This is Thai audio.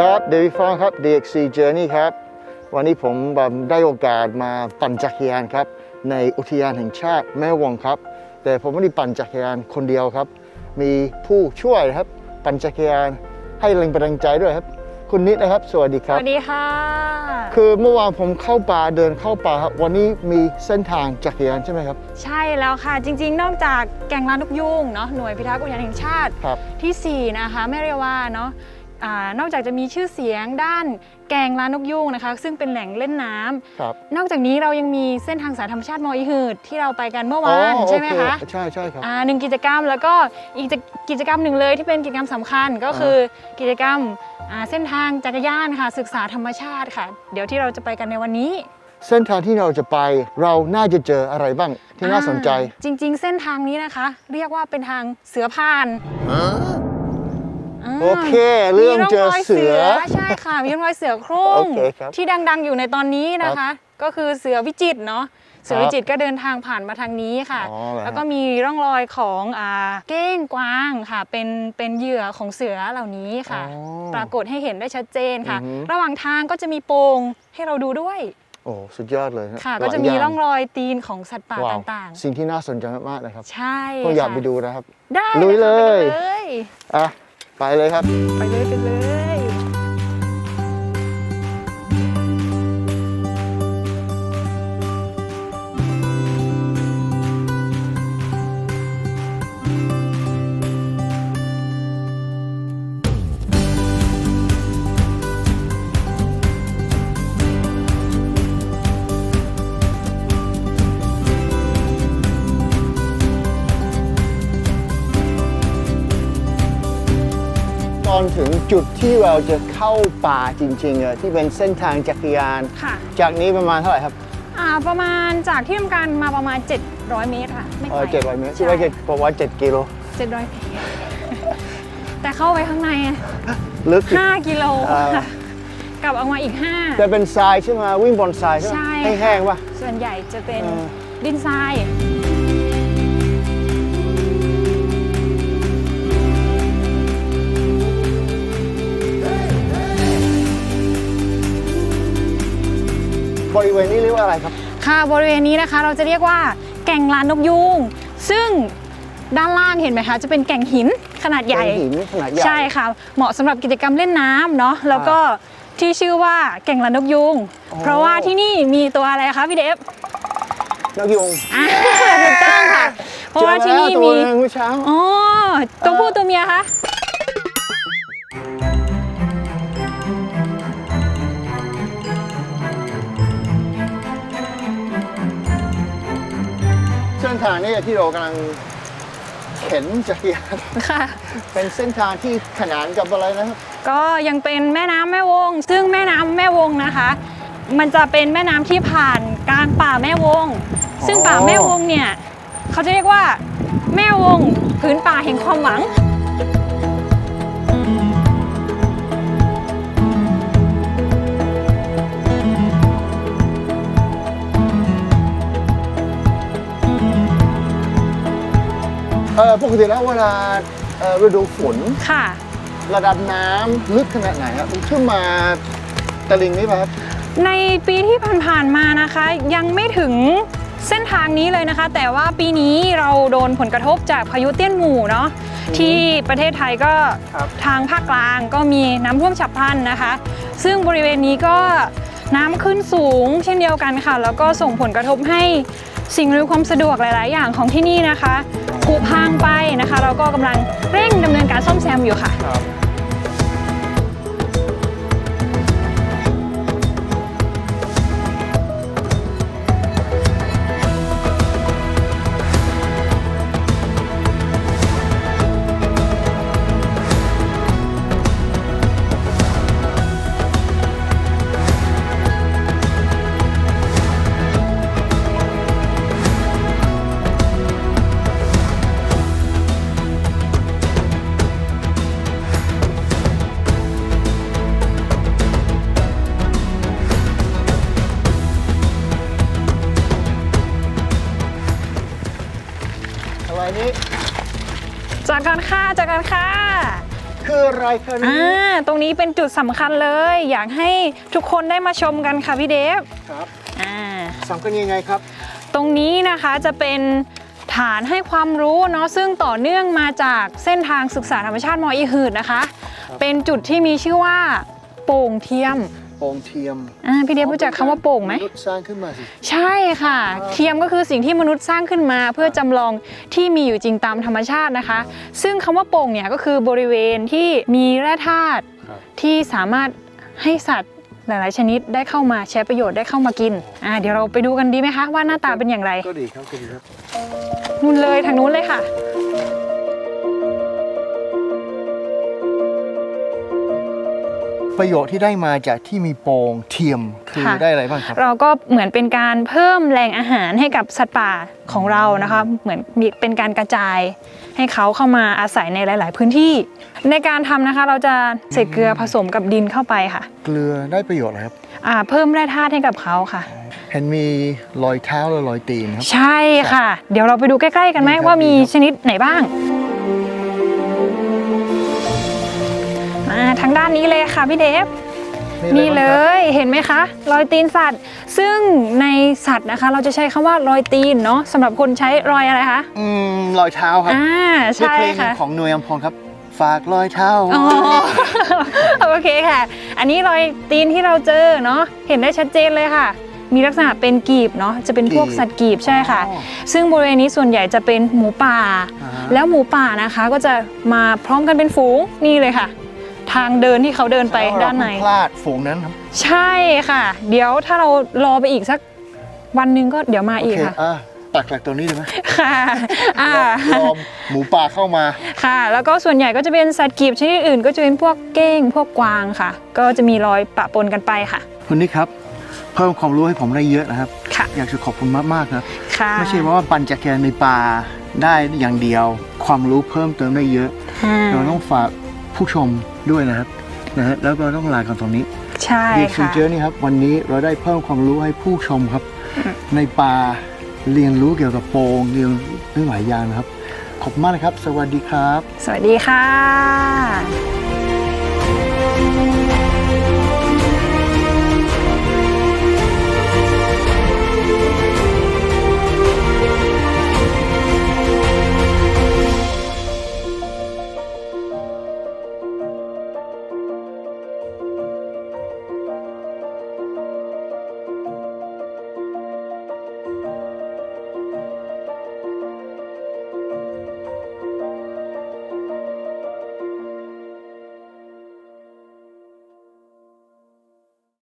ครับ เดวิดฟองครับ DXC Journey ครับ วันนี้ผมแบบได้โอกาสมาปั่นจักรยานครับ ในอุทยานแห่งชาติแม่วงครับ แต่ผมไม่ได้ปั่นจักรยานคนเดียวครับ มีผู้ช่วยครับ ปั่นจักรยานให้แรงบันดาลใจด้วยครับ คุณนิดนะครับ สวัสดีคสรับ วัสดีค่ะ คือเมื่อวานผมเข้าป่าเดินเข้าป่าครับ วันนี้มีเส้นทางจักรยานใช่ไหมครับ ใช่แล้วค่ะ จริง ๆ นอกจากแก่งลานนกยูงเนาะหน่วยพิทักษ์อุทยานแห่งชาติครับ ที่ 4 นะคะแม่เรียกว่าเนาะอ่านอกจากจะมีชื่อเสียงด้านแกงลานนกยูงนะคะ ซึ่งเป็นแหล่งเล่นน้ำครับ นอกจากนี้เรายังมีเส้นทางสายธรรมชาติมออีหืดที่เราไปกันเมื่อวานอ๋อใช่ไหมโอคะ ใช่ใช่ครับ อ่าหนึ่งกิจกรรมแล้วก็อีกกิจกรรมหนึ่งเลยที่เป็นกิจกรรมสำคัญก็คือกิจกรรมอ่าเส้นทางจักรยานค่ะ ศึกษาธรรมชาติค่ะ เดี๋ยวที่เราจะไปกันในวันนี้ เส้นทางที่เราจะไปเราน่าจะเจออะไรบ้างที่น่าสนใจ อ่าจริง ๆ เส้นทางนี้นะคะ เรียกว่าเป็นทางเสือผ่านา โอเค เรื่องเจอเสือมีร่งรยใช่ค่ะ มีร่องรอยเสือโคร่โองเคครับที่ดังๆอยู่ในตอนนี้นะคะ ก็คือเสือวิจิตรเนาะเสือวิจิตรก็เดินทางผ่านมาทางนี้ค่ะอ๋อเหรอฮะแล้วก็มีร่องรอยของอ่าเก้งกวางค่ะ เป็นเป็นเหยื่อของเสือเหล่านี้ค่ะอ๋อปรากฏให้เห็นได้ชัดเจนค่ะอือฮึระหว่างทางก็จะมีโปร่งให้เราดูด้วยโอ้สุดยอดเลยนค่ะหลายก็จะมีย่าร่องรอยตีนของสัตว์ป่าว้วต่างสิ่งที่น่าสนใจมากๆนะครับๆใช่ก็อยากค่ะไปดูนะครับ ได้ลุยเลยค่ะไปเลยอะไป เลยครับ ไปเลยไปเลย อนถึงจุดที่เราจะเข้าป่าจริงๆอะที่เป็นเส้นทางจักรยาน ค่ะ จากนี้ประมาณเท่าไหร่ครับอ่าประมาณจากที่ทำการมาประมาณ 700 เมตรค่ะ ไม่เอไกลอเจ็ดร้อยเมตรใช่คิดว่าจะประมาณเจ็ดกิโล700เมตร แต่เข้าไปข้างในอะลึกอีก 5กิโลอ่า ค่ะกลับออกมาอีกจะเป็นทรายใช่ไหมวิ่งบนทรายใช่ไหมใช่ให้แห้งป่ะ 5 ส่วนใหญ่จะเป็นเออ ดินทราย บริเวณนี้เรียกว่าอะไรครับ ค่ะบริเวณนี้นะคะเราจะเรียกว่าแก่งลานนกยูงซึ่งด้านล่างเห็นไหมคะ จะเป็นแก่งหินขนาดใหญ่ เป็นหินขนาดใหญ่ ใช่ค่ะ เหมาะสำหรับกิจกรรมเล่นน้ำเนาะแล้วก็ที่ชื่อว่าแก่งลานนกยูงอ๋อ เพราะว่าที่นี่มีตัวอะไรคะพี่เดฟนกยุงอะถูกต้องค่ะ เพราะว่าที่นี่เจอมีแล้วตัวหนึงเมื่อเช้า อ๋อตัวผู้ตัวเมียคะ ทางนี้ที่เรากำลังเข็นจักรยานค่ะ เป็นเส้นทางที่ขนานกับอะไรนะครับ ก็ยังเป็นแม่น้ำแม่วง ซึ่งแม่น้ำแม่วงนะคะ มันจะเป็นแม่น้ำที่ผ่านกลางป่าแม่วง ซึ่งป่าแม่วงเนี่ยเขาจะเรียกว่า แม่วงพื้นป่าแห่งความหวัง เออปกติแล้วเวลาเอ่อฤดูฝน ค่ะ ระดับน้ำลึกขนาดไหนครับมันขึ้นมาตะลิงนี่ป่ะครับ ในปีที่ผ่านๆมานะคะ ยังไม่ถึงเส้นทางนี้เลยนะคะ แต่ว่าปีนี้เราโดนผลกระทบจากพายุเตี้ยนหมู่เนาะที่ประเทศไทยก็ครับ ทางภาคกลางก็มีน้ำท่วมฉับพลันนะคะ ซึ่งบริเวณนี้ก็น้ำขึ้นสูงเช่นเดียวกันค่ะ แล้วก็ส่งผลกระทบให้สิ่งอำนวยความสะดวกหลาย ๆ อย่างของที่นี่นะคะ ผุพังไปนะคะ เราก็กำลังเร่งดำเนินการซ่อมแซมอยู่ค่ะ ครับ นี้จากการค่าจากการค่าคืออะไรครับอ่าตรงนี้เป็นจุดสำคัญเลย อยากให้ทุกคนได้มาชมกันค่ะพี่เดฟครับอ่าสำคัญยังไงครับ ตรงนี้นะคะจะเป็นฐานให้ความรู้เนาะซึ่งต่อเนื่องมาจากเส้นทางศึกษาธรรมชาติมออีหืดนะคะ เป็นจุดที่มีชื่อว่าโป่งเทียมโป่งเทียมอ่าพี่เดฟรู้จักคำว่าโป่งไหมนุษย์สร้างขึ้นมาสิ ใช่ค่ะ เทียมก็คือสิ่งที่มนุษย์สร้างขึ้นมา เพื่อจำลองที่มีอยู่จริงตามธรรมชาตินะคะ ซึ่งคำว่าโป่งเนี่ยก็คือบริเวณที่มีแร่ธาตุครับ ที่สามารถให้สัตว์หลาย ๆ ชนิดได้เข้ามาใช้ประโยชน์ได้เข้ามากินอ่าเดี๋ยวเราไปดูกันดีไหมคะว่าหน้าตาเป็นอย่างไรก็ดีครับก็ดีครับนู่นเลยทางนู้นเลยค่ะ ประโยชน์ที่ได้มาจากที่มีโป่งเทียมคือค่ะได้อะไรบ้างครับเราก็เหมือนเป็นการเพิ่มแหล่งอาหารให้กับสัตว์ป่าของเรานะคะเหมือนมีเป็นการกระจายให้เขาเข้ามาอาศัยในหลาย ๆ พื้นที่ ในการทำนะคะเราจะใส่เกลือผสมกับดินเข้าไปค่ะ เกลือได้ประโยชน์อะไรครับอ่าเพิ่มแร่ธาตุให้กับเขาค่ะ เห็นมีรอยเท้าและรอยตีนครับใช่ค่ะ เดี๋ยวเราไปดูใกล้ ๆ กันไหมดีครับว่ามีดีครับชนิดไหนบ้างาทางด้านนี้เลยค่ะพี่เดฟมีอะไรนี่บ้างเลครับยเห็นไหมคะ รอยตีนสัตว์ ซึ่งในสัตว์นะคะ เราจะใช้คำว่ารอยตีนเนาะสำหรับคนใช้รอยอะไรคะอืมรอยเท้าครับอ่าในใช่เพลงค่ะของหน่วยอัมพรครับฝากรอยเท้าอ๋อโอเคค่ะ อันนี้รอยตีนที่เราเจอเนาะเห็นได้ชัดเจนเลยค่ะ มีลักษณะเป็นกีบเนาะจะเป็นพวกสัตว์กีบใช่ค่ะอ๋อซึ่งบริเวณนี้ส่วนใหญ่จะเป็นหมูป่าอ่าฮะแล้วหมูป่านะคะก็จะมาพร้อมกันเป็นฝูงนี่เลยค่ะ ทางเดินที่เขาเดินไปด้านในเรเพิ่งพลาดฝูงนั้นครับ ใช่ค่ะ เดี๋ยวถ้าเรารอไปอีกสักวันหนึ่งก็เดี๋ยวมาโออีกเคค่ะอะตักจากตรงนี้ได้ไหมค่ะอ่ารอหมูป่าเข้ามา ค่ะ แล้วก็ส่วนใหญ่ก็จะเป็นสัตว์กีบชนิดอื่น ก็จะเป็นพวกเก้ง พวกกวางค่ะ ก็จะมีรอยปะปนกันไปค่ะ คุณนิกครับ เพิ่มความรู้ให้ผมได้เยอะนะครับ ค่ะ อยากจะขอบคุณมากๆครับค่ะไม่ใช่ว่าปั่นจักรยานในป่าได้อย่างเดียว ความรู้เพิ่มเติมได้เยอะ อ่า เราต้องฝาก ผู้ชมด้วยนะครับนะฮะแล้วก็ต้องลากันตรงนี้ใช่ดีซีค่ะ เจอนี่ครับวันนี้เราได้เพิ่มความรู้ให้ผู้ชมครับ ในป่าเรียนรู้เกี่ยวกับโปงเรียนเรื่องหลายอย่างนะครับ ขอบคุณมากนะครับ สวัสดีครับ สวัสดีค่ะ